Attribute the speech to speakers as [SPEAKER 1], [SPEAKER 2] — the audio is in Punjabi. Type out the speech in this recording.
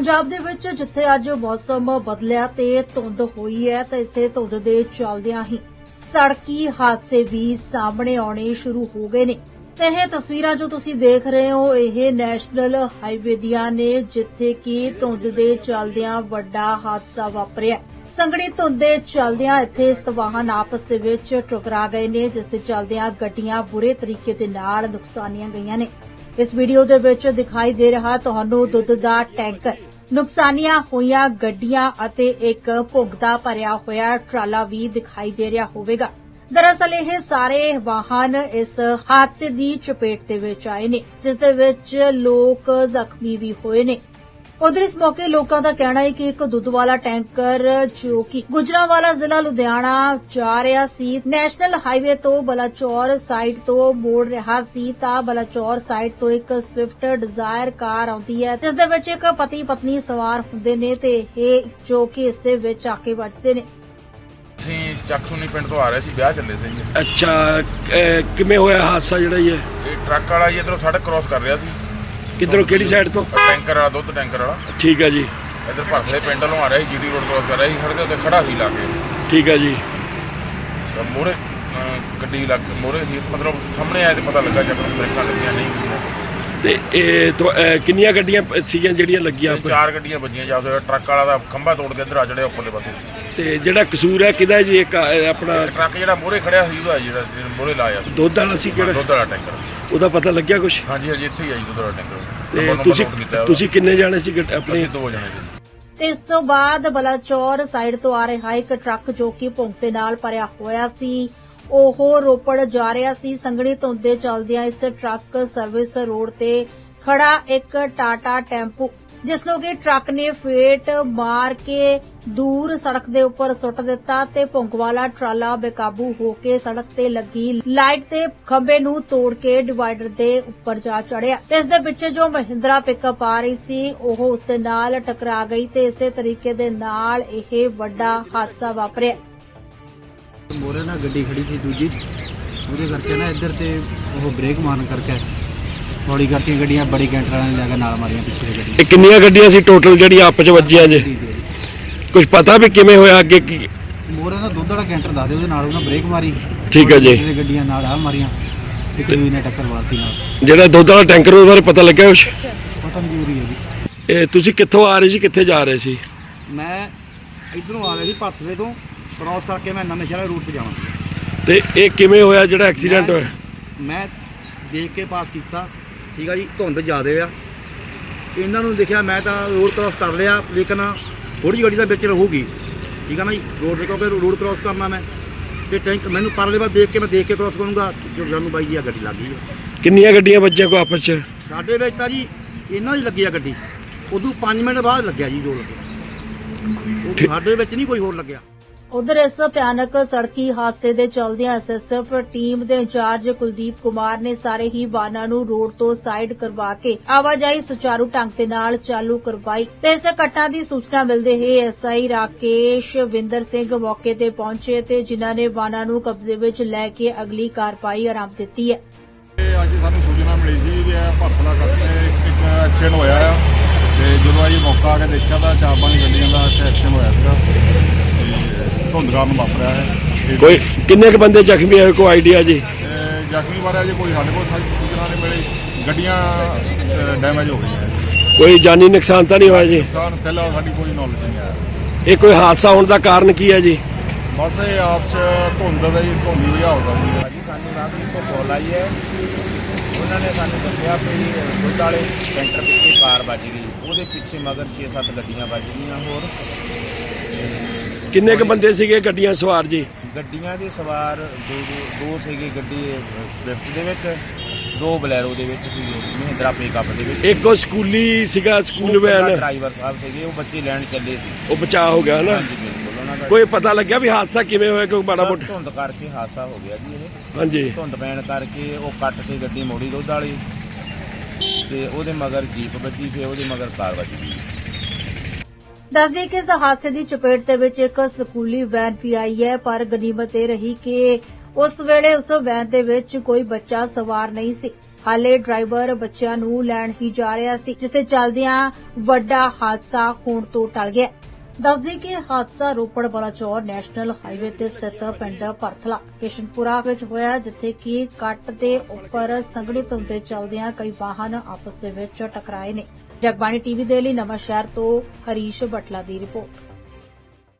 [SPEAKER 1] ਪੰਜਾਬ ਦੇ ਵਿੱਚ ਜਿੱਥੇ ਅੱਜ ਮੌਸਮ ਬਦਲਿਆ ਤੇ ਧੁੰਦ ਹੋਈ ਹੈ, ਤਾਂ ਇਸੇ ਧੁੰਦ ਦੇ ਚੱਲਦਿਆਂ ਹੀ ਸੜਕੀ ਹਾਦਸੇ ਵੀ ਸਾਹਮਣੇ ਆਉਣੇ ਸ਼ੁਰੂ ਹੋ ਗਏ ਨੇ। ਤੇ ਇਹ ਤਸਵੀਰਾਂ ਜੋ ਤੁਸੀਂ ਦੇਖ ਰਹੇ ਹੋ, ਇਹ ਨੈਸ਼ਨਲ ਹਾਈਵੇ ਦੀਆਂ ਨੇ, ਜਿੱਥੇ ਕਿ ਧੁੰਦ ਦੇ ਚੱਲਦਿਆਂ ਵੱਡਾ ਹਾਦਸਾ ਵਾਪਰਿਆ। ਸੰਗੜੀ ਧੁੰਦ ਦੇ ਚੱਲਦਿਆਂ ਇੱਥੇ ਸਵਾਹਨ ਆਪਸ ਦੇ ਵਿੱਚ ਟਕਰਾ ਗਏ ਨੇ, ਜਿਸ ਦੇ ਚੱਲਦਿਆਂ ਗੱਡੀਆਂ ਬੁਰੇ ਤਰੀਕੇ ਦੇ ਨਾਲ ਨੁਕਸਾਨੀਆਂ ਗਈਆਂ ਨੇ। ਇਸ ਵੀਡੀਓ ਦੇ ਵਿੱਚ ਦਿਖਾਈ ਦੇ ਰਿਹਾ, ਤੁਹਾਨੂੰ ਦੁੱਧ ਦਾ ਟੈਂਕਰ ਨੁਕਸਾਨੀਆਂ ਹੋਈਆਂ ਗੱਡੀਆਂ ਅਤੇ ਇੱਕ ਭੁਗਤਾ ਭਰਿਆ ਹੋਇਆ ਟਰਾਲਾ ਵੀ ਦਿਖਾਈ ਦੇ ਰਿਹਾ ਹੋਵੇਗਾ। ਦਰਅਸਲ ਇਹ ਸਾਰੇ ਵਾਹਨ ਇਸ ਹਾਦਸੇ ਦੀ ਚਪੇਟ ਦੇ ਵਿੱਚ ਆਏ ਨੇ, ਜਿਸ ਦੇ ਵਿੱਚ ਲੋਕ ਜ਼ਖਮੀ ਵੀ ਹੋਏ ਨੇ। ਉਧਰ ਇਸ ਮੌਕੇ ਲੋਕਾਂ ਦਾ ਕਹਿਣਾ ਹੈ ਕਿ ਇੱਕ ਦੁੱਧ ਵਾਲਾ ਟੈਂਕਰ ਜੋ ਕਿ ਗੁਜਰਾਵਾਲਾ ਜ਼ਿਲ੍ਹਾ ਲੁਧਿਆਣਾ ਜਾ ਰਿਹਾ ਸੀ ਨੈਸ਼ਨਲ ਹਾਈਵੇ ਤੋਂ ਬਲਾਚੌਰ ਸਾਈਡ ਤੋਂ ਮੋੜ ਰਿਹਾ ਸੀ ਤਾਂ ਬਲਾਚੌਰ ਸਾਈਡ ਤੋਂ ਇੱਕ ਸਵਿਫਟ ਡਿਜ਼ਾਇਰ ਕਾਰ ਆਉਂਦੀ ਹੈ ਜਿਸ ਦੇ ਵਿੱਚ ਇੱਕ ਪਤੀ ਪਤਨੀ ਸਵਾਰ ਹੁੰਦੇ ਨੇ ਤੇ ਇਹ ਜੋ ਕਿ ਇਸ ਦੇ ਵਿੱਚ ਆ ਕੇ ਵੱਜਦੇ ਨੇ
[SPEAKER 2] ਅਸੀਂ ਚੱਕਸੂਨੀ ਪਿੰਡ ਤੋਂ ਆ ਰਹੇ ਸੀ ਵਿਆਹ ਚੱਲੇ ਸੀ।
[SPEAKER 3] ਅੱਛਾ ਅਹ ਕਿਵੇਂ ਹੋਇਆ ਹਾਦਸਾ ਜਿਹੜਾ ਇਹ?
[SPEAKER 2] ਇਹ ਟਰੱਕ ਵਾਲਾ ਜੀ ਇਧਰੋਂ ਸੜਕ ਕ੍ਰਾਸ ਕਰ ਰਿਹਾ ਸੀ
[SPEAKER 3] ਕਿੱਧਰੋਂ ਕਿਹੜੀ ਸਾਈਡ ਤੋਂ?
[SPEAKER 2] ਟੈਂਕਰ ਵਾਲਾ ਦੁੱਧ ਟੈਂਕਰ ਵਾਲਾ।
[SPEAKER 3] ਠੀਕ ਹੈ ਜੀ।
[SPEAKER 2] ਇਧਰ ਭਰਸਲੇ ਪਿੰਡ ਵੱਲੋਂ ਆ ਰਿਹਾ ਸੀ ਜੀਡੀ ਰੋਡ ਕ੍ਰਾਸ ਕਰ ਰਿਹਾ ਸੀ ਸੜਕ ਦੇ ਉੱਤੇ ਖੜਾ ਸੀ ਲਾ ਕੇ
[SPEAKER 3] ਠੀਕ ਹੈ ਜੀ।
[SPEAKER 2] ਮੋਰੇ ਗੱਡੀ ਲੱਗ ਮੋਰੇ ਸੀ ਮਤਲਬ ਸਾਹਮਣੇ ਆਇਆ ਤੇ ਪਤਾ ਲੱਗਾ ਚੱਕਰ ਬ੍ਰੇਕਾਂ ਲੱਗੀਆਂ ਨਹੀਂ
[SPEAKER 3] ਤੇ ਇਹ ਅਹ ਕਿੰਨੀਆਂ ਗੱਡੀਆਂ ਸੀਗੀਆਂ ਜਿਹੜੀਆਂ ਲੱਗੀਆਂ
[SPEAKER 2] ਤੇ ਚਾਰ ਗੱਡੀਆਂ ਵੱਜੀਆਂ ਜਾ ਕੇ ਟਰੱਕ ਵਾਲਾ ਦਾ ਖੰਭਾ ਤੋੜ ਕੇ ਇੱਧਰ ਆ ਚੜਿਆ ਉੱਪਰਲੇ ਪਾਸੇ।
[SPEAKER 3] ਤੇ ਜਿਹੜਾ ਕਸੂਰ ਹੈ ਕਿਹਦਾ ਜੀ? ਇੱਕ ਅਹ ਆਪਣਾ
[SPEAKER 2] ਟਰੱਕ ਜਿਹੜਾ ਮੋਰੇ ਖੜਿਆ ਸੀ ਉਹਦਾ ਜਿਹੜਾ ਮੋਰੇ ਲਾਇਆ ਸੀ।
[SPEAKER 3] ਦੁੱਧ ਵਾਲਾ ਸੀ ਕਿਹੜਾ?
[SPEAKER 2] ਦੁੱਧ ਵਾਲਾ ਟੈਂਕਰ।
[SPEAKER 3] ਉਹਦਾ ਪਤਾ ਲੱਗਿਆ ਕੁਝ
[SPEAKER 2] ਹਾਂਜੀ ਹਾਂਜੀ ਇੱਥੇ ਹੀ ਆ ਜੀ ਦੁੱਧ ਵਾਲਾ ਟੈਂਕਰ।
[SPEAKER 3] ਤੇ ਤੁਸੀਂ। ਤੁਸੀਂ ਕਿੰਨੇ ਜਾਣੇ ਸੀ ਗੱਡ- ਆਪਣੇ?
[SPEAKER 2] ਦੋ ਜਣੇ ਜੀ
[SPEAKER 1] ਤੇ ਇਸ ਤੋਂ ਬਾਅਦ ਬਲਾਚੌਰ ਸਾਈਡ ਤੋਂ ਆ ਰਿਹਾ ਇੱਕ ਟਰੱਕ ਜੋ ਕਿ ਭੁੰਗ ਦੇ ਨਾਲ ਭਰਿਆ ਹੋਇਆ ਸੀ। ਉਹ ਰੋਪੜ ਜਾ ਰਿਹਾ ਸੀ। ਸੰਗਣੀ ਧੁੰਦ ਦੇ ਚੱਲਦਿਆਂ ਇਸ ਟਰੱਕ ਸਰਵਿਸ ਰੋਡ ਤੇ ਖੜਾ ਇੱਕ ਟਾਟਾ ਟੈਂਪੂ, ਜਿਸ ਨੂੰ ਕਿ ਟਰੱਕ ਨੇ ਫੇਟ ਮਾਰ ਕੇ ਦੂਰ ਸੜਕ ਦੇ ਉੱਪਰ ਸੁੱਟ ਦਿੱਤਾ ਤੇ ਭੁੰਗ ਵਾਲਾ ਟਰਾਲਾ ਬੇਕਾਬੂ ਹੋ ਕੇ ਸੜਕ ਤੇ ਲੱਗੀ। ਲਾਈਟ ਤੇ ਖੰਭੇ ਨੂੰ ਤੋੜ ਕੇ ਡਿਵਾਈਡਰ ਦੇ ਉੱਪਰ ਜਾ ਚੜਿਆ। ਤੇ ਇਸ ਦੇ ਪਿੱਛੇ ਜੋ ਮਹਿੰਦਰਾ ਪਿਕਅਪ ਆ ਰਹੀ ਸੀ, ਉਹ ਉਸ ਦੇ ਨਾਲ ਟਕਰਾ ਗਈ ਤੇ ਇਸੇ ਤਰੀਕੇ ਦੇ ਨਾਲ ਇਹ ਵੱਡਾ ਹਾਦਸਾ ਵਾਪਰਿਆ।
[SPEAKER 4] ਮੋਰੇ ਨਾਲ ਗੱਡੀ ਖੜੀ ਸੀ ਦੂਜੀ। ਉਹਦੇ ਕਰਕੇ ਨਾ ਇੱਧਰ ਤੇ ਉਹ ਬ੍ਰੇਕ ਮਾਰਨ ਕਰਕੇ ਥੋੜੀ ਕਰਤੀਆਂ ਗੱਡੀਆਂ ਬੜੀ ਕੈਂਟਰ ਨੇ ਲੈ ਕੇ ਨਾਲ ਮਾਰੀਆਂ ਪਿੱਛੇ ਦੀ ਗੱਡੀ
[SPEAKER 3] ਇਹ ਕਿੰਨੀਆਂ ਗੱਡੀਆਂ ਸੀ ਟੋਟਲ ਜਿਹੜੀ ਆਪਸ ਚ ਵੱਜੀਆਂ ਜੇ। ਕੁਝ ਪਤਾ ਵੀ ਕਿਵੇਂ ਹੋਇਆ ਅੱਗੇ ਕੀ?
[SPEAKER 4] ਮੋਰੇ ਨਾਲ ਦੁੱਧ ਵਾਲਾ ਕੈਂਟਰ ਦੱਸਦੇ ਉਹਦੇ ਨਾਲ ਉਹਨਾਂ ਬ੍ਰੇਕ ਮਾਰੀ।
[SPEAKER 3] ਠੀਕ ਹੈ ਜੀ।
[SPEAKER 4] ਪਿੱਛੇ ਦੀ ਗੱਡੀਆਂ ਨਾਲ ਆ ਮਾਰੀਆਂ ਇੱਕ ਦੂਜੀ ਨੇ ਟੱਕਰ ਮਾਰਤੀ ਨਾਲ।
[SPEAKER 3] ਜਿਹੜਾ ਦੁੱਧ ਵਾਲਾ ਟੈਂਕਰ ਉਹਦੇ ਬਾਰੇ ਪਤਾ ਲੱਗਿਆ ਕੁਛ?
[SPEAKER 4] ਪਤਾ ਨਹੀਂ ਜ਼ਰੂਰੀ ਹੈ ਜੀ।
[SPEAKER 3] ਇਹ ਤੁਸੀਂ ਕਿੱਥੋਂ ਆ ਰਹੇ ਸੀ ਕਿੱਥੇ ਜਾ ਰਹੇ ਸੀ?
[SPEAKER 4] ਮੈਂ ਇਧਰੋਂ ਆ ਗਿਆ ਸੀ ਭਰਤਵੇ ਤੋਂ। ਕ੍ਰਾਸ ਕਰਕੇ ਮੈਂ ਨਵੇਂ ਸ਼ਹਿਰ ਰੂਟ ਤੇ ਜਾਣਾ
[SPEAKER 3] ਤੇ ਇਹ ਕਿਵੇਂ ਹੋਇਆ? ਜਿਹੜਾ ਐਕਸੀਡੈਂਟ ਹੋਇਆ?
[SPEAKER 4] ਮੈਂ ਦੇਖ ਕੇ ਪਾਸ ਕੀਤਾ। ਠੀਕ ਆ ਜੀ ਧੁੰਦ ਜ਼ਿਆਦੇ ਆ। ਇਹਨਾਂ ਨੂੰ ਦੇਖਿਆ ਮੈਂ ਤਾਂ ਰੋਡ ਕ੍ਰਾਸ ਕਰ ਲਿਆ ਲੇਕਿਨ ਥੋੜੀ ਗੱਡੀ ਦਾ ਵਿੱਚ ਰਹੂਗੀ। ਠੀਕ ਆ ਨਾ ਜੀ ਰੋਡ ਤੇ ਕਿਉਂਕਿ ਰੋਡ ਕ੍ਰਾਸ ਕਰਨਾ ਮੈਂ। ਤੇ ਟੈਂਕ ਮੈਨੂੰ ਪਰਲੇ ਬਾਅਦ ਦੇਖ ਕੇ ਮੈਂ ਦੇਖ ਕੇ ਕ੍ਰਾਸ ਕਰੂੰਗਾ ਜੋ ਸਾਨੂੰ ਬਾਈ ਜੀ ਆ ਗੱਡੀ ਲੱਗ ਗਈ ਆ।
[SPEAKER 3] ਕਿੰਨੀਆਂ ਗੱਡੀਆਂ ਵੱਜੀਆਂ ਕੋ ਆਪਸ ਚ?
[SPEAKER 4] ਸਾਡੇ ਵਿੱਚ ਤਾਂ ਜੀ ਇਹਨਾਂ ਦੀ ਲੱਗੀ ਆ ਗੱਡੀ। ਉਦੋਂ 5 ਮਿੰਟ ਬਾਅਦ ਲੱਗਿਆ ਜੀ ਜੋ ਲੱਗਿਆ। ਉਹ ਸਾਡੇ ਵਿੱਚ ਨਹੀਂ ਕੋਈ ਹੋਰ ਲੱਗਿਆ।
[SPEAKER 1] ਉਧਰ ਇਸ ਭਿਆਨਕ ਸੜਕੀ ਹਾਦਸੇ ਦੇ ਚਲਦਿਆਂ ਐਸਐਸਐਫ ਟੀਮ ਦੇ ਇੰਚਾਰਜ ਕੁਲਦੀਪ ਕੁਮਾਰ ਨੇ ਸਾਰੇ ਹੀ ਵਾਹਨਾਂ ਨੂੰ ਰੋਡ ਤੋਂ ਸਾਈਡ ਕਰਵਾ ਕੇ ਆਵਾਜਾਈ ਸੁਚਾਰੂ ਢੰਗ ਦੇ ਨਾਲ ਚਾਲੂ ਕਰਵਾਈ ਤੇ ਇਸ ਘਟਨਾ ਦੀ ਸੂਚਨਾ ਮਿਲਦੇ ਹੀ ਐਸਆਈ ਰਾਕੇਸ਼ ਵਿੰਦਰ ਸਿੰਘ ਮੌਕੇ ਤੇ ਪਹੁੰਚੇ ਤੇ ਜਿਨ੍ਹਾਂ ਨੇ ਵਾਹਨਾਂ ਨੂੰ ਕਬਜ਼ੇ ਵਿੱਚ ਲੈ ਕੇ ਅਗਲੀ ਕਾਰਵਾਈ ਆਰੰਭ ਦਿੱਤੀ ਹੈ।
[SPEAKER 5] ਅੱਜ ਸਾਨੂੰ ਸੂਚਨਾ ਮਿਲੀ ਸੀ ਵੀ ਇਹ ਕਰਕੇ ਇੱਕ ਐਕਸੀਡੈਂਟ ਹੋਇਆ ਆ ਤੇ ਜਦੋਂ ਅਸੀਂ ਮੌਕਾ ਆ ਕੇ ਦੇਖਿਆ ਤਾਂ ਚਾਰ ਪੰਜ ਗੱਡੀਆਂ ਦਾ ਐਕਸੀਡੈਂਟ ਹੋਇਆ ਸੀਗਾ। ਧੁੰਦ ਕਾਰਨ ਵਾਪਰਿਆ ਹੈ। ਤੇ
[SPEAKER 3] ਕੋਈ ਕਿੰਨੇ ਕ ਬੰਦੇ ਜ਼ਖਮੀ ਹੋਏ? ਕੋਈ ਆਈਡੀਆ ਜੀ?
[SPEAKER 5] ਤੇ ਜ਼ਖਮੀ ਬਾਰੇ ਅਜੇ ਕੋਈ ਸਾਡੇ ਕੋਲ ਸਾਡੀ ਸੂਚਨਾ ਨਹੀਂ ਮਿਲੀ। ਗੱਡੀਆਂ ਡੈਮੇਜ ਹੋ ਗਈਆਂ
[SPEAKER 3] ਕੋਈ ਜਾਨੀ ਨੁਕਸਾਨ ਤਾਂ ਨਹੀਂ ਹੋਇਆ ਜੀ?
[SPEAKER 5] ਨੁਕਸਾਨ ਫਿਲਹਾਲ ਸਾਡੀ ਕੋਈ ਨੌਲੇਜ ਨਹੀਂ ਆਇਆ
[SPEAKER 3] ਇਹ ਕੋਈ ਹਾਦਸਾ ਹੋਣ ਦਾ ਕਾਰਨ ਕੀ ਹੈ ਜੀ?
[SPEAKER 5] ਬਸ ਇਹ ਆਪ ਚ ਧੁੰਦ ਦਾ ਹੀ ਧੁੰਦ ਵਜ੍ਹਾ ਹੋ ਸਕਦੀ ਹੈ।
[SPEAKER 6] ਭਾਜੀ ਸਾਨੂੰ ਰਾਤ ਨੂੰ ਤੋਂ ਕਾਲ ਆਈ ਹੈ। ਉਹਨਾਂ ਨੇ ਸਾਨੂੰ ਦੱਸਿਆ ਵੀ ਦੁੱਧ ਵਾਲੇ ਸੈਂਟਰ ਪਿੱਛੇ ਕਾਰ ਵੱਜ ਗਈ। ਉਹਦੇ ਪਿੱਛੇ ਮਗਰ 6-7 ਗੱਡੀਆਂ ਵੱਜ ਗਈਆਂ ਹੋਰ।
[SPEAKER 3] ਕਿੰਨੇ ਕ ਬੰਦੇ ਸੀਗੇ ਗੱਡੀਆਂ ਸਵਾਰ ਜੀ?
[SPEAKER 6] ਗੱਡੀਆਂ ਦੇ ਸਵਾਰ ਦੋ ਦੋ ਦੋ ਸੀਗੇ ਗੱਡੀ ਸਵਿਫਟ ਦੇ ਵਿੱਚ ਦੋ ਬਲੈਰੋ ਦੇ ਵਿੱਚ ਸੀ ਮਹਿੰਦਰਾ ਪਿਕਅਪ ਦੇ ਵਿੱਚ
[SPEAKER 3] ਇੱਕ ਉਹ ਸਕੂਲੀ ਸੀਗਾ ਸਕੂਲ ਵੈਨ।
[SPEAKER 6] ਡਰਾਈਵਰ ਸਾਹਿਬ ਸੀਗੇ ਉਹ ਬੱਚੇ ਲੈਣ ਚੱਲੇ ਸੀ।
[SPEAKER 3] ਉਹ ਬਚਾਅ ਹੋ ਗਿਆ ਨਾ?
[SPEAKER 6] ਹਾਂਜੀ ਬਿਲਕੁਲ ਉਹਨਾਂ ਦਾ
[SPEAKER 3] ਕੋਈ ਪਤਾ ਲੱਗਿਆ ਵੀ ਹਾਦਸਾ ਕਿਵੇਂ ਹੋਇਆ ਕੋਈ ਮਾੜਾ
[SPEAKER 6] ਸਰ,
[SPEAKER 3] ਮੋਟਾ?
[SPEAKER 6] ਧੁੰਦ ਕਰਕੇ ਹਾਦਸਾ ਹੋ ਗਿਆ ਜੀ ਇਹ।
[SPEAKER 3] ਹਾਂਜੀ।
[SPEAKER 6] ਧੁੰਦ ਪੈਣ ਕਰਕੇ ਉਹ ਕੱਟ ਕੇ ਗੱਡੀ ਮੋੜੀ ਦੁੱਧ ਵਾਲੀ ਤੇ ਉਹਦੇ ਮਗਰ ਜੀਪ ਵੱਜੀ ਤੇ ਉਹਦੇ ਮਗਰ ਕਾਰ ਵੱਜ
[SPEAKER 1] ਦੱਸਦੀ ਕਿ ਇਸ ਹਾਦਸੇ ਦੀ ਚਪੇਟ ਦੇ ਵਿੱਚ ਇੱਕ ਸਕੂਲੀ ਵੈਨ ਵੀ ਆਈ ਹੈ, ਪਰ ਗਨੀਮਤ ਇਹ ਰਹੀ ਕਿ ਉਸ ਵੇਲੇ ਉਸ ਵੈਨ ਦੇ ਵਿੱਚ ਕੋਈ ਬੱਚਾ ਸਵਾਰ ਨਹੀਂ ਸੀ। ਹਾਲੇ ਡਰਾਈਵਰ ਬੱਚਿਆਂ ਨੂੰ ਲੈਣ ਹੀ ਜਾ ਰਿਹਾ ਸੀ, ਜਿਸ ਦੇ ਚੱਲਦਿਆਂ ਵੱਡਾ ਹਾਦਸਾ ਹੋਣ ਤੋਂ ਟਲ ਗਿਆ। ਦੱਸਦੇ ਕਿ ਹਾਦਸਾ ਰੋਪੜ ਬਲਾਚੌਰ ਨੈਸ਼ਨਲ ਹਾਈਵੇ ਤੇ ਸਥਿਤ ਪਿੰਡ ਭਰਥਲਾ, ਕਿਸ਼ਨਪੁਰਾ ਵਿੱਚ ਹੋਇਆ, ਜਿੱਥੇ ਕਿ ਕੱਟ ਦੇ ਉੱਪਰ ਸੰਘਣੀ ਧੁੰਦ ਦੇ ਚੱਲਦਿਆਂ ਕਈ ਵਾਹਨ ਆਪਸ ਦੇ ਵਿੱਚ ਟਕਰਾਏ ਨੇ। ਜਗਬਾਣੀ ਟੀਵੀ ਦੇ ਲਈ ਨਵਾਂ ਸ਼ਹਿਰ ਤੋਂ ਹਰੀਸ਼ ਬਟਲਾ ਦੀ ਰਿਪੋਰਟ।